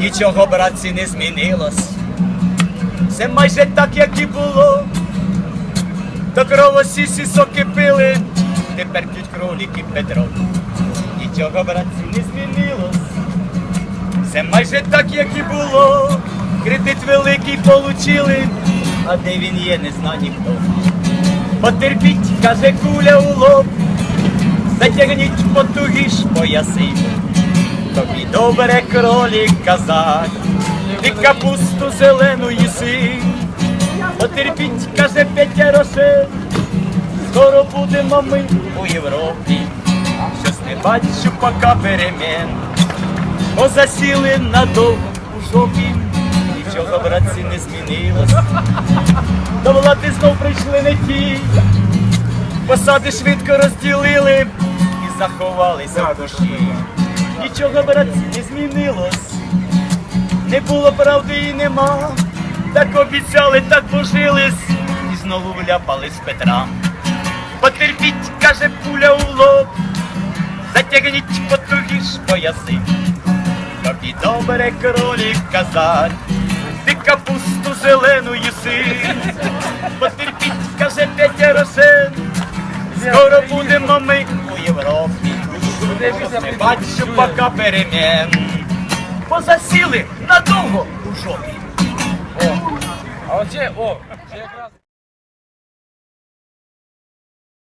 Нічого, братці, не змінилось. Все майже так, як і було. До кровосісі соки пили, тепер п'ють кроліки Петро. Нічого, братці, не змінилось. Все майже так, як і було. Кредит великий получили, а де він є, не зна ніхто. Потерпіть, каже куля у лоб, затягніть потугіш пояси. Тобі добре кролік казать, ти капусту зелену їси. Потерпіть, каже Петя Роше, скоро будемо ми у Європі. Щось не бачу пока перемен, бо засіли надовго у жопі. Нічого, братці, не змінилось. До влади знов прийшли не ті, посади швидко розділили і заховалися в душі. Нічого, братці, не змінилось. Не було правди і нема. Так обіцяли, так божились, і знову вляпались Петра. Потерпіть, каже пуля у лоб, затягніть потугіш пояси. Тобі добре кролік казать, ти капусту зелену їси. Не бачу пока перемен, позасіли надовго у жопі. А оце, о, це якраз.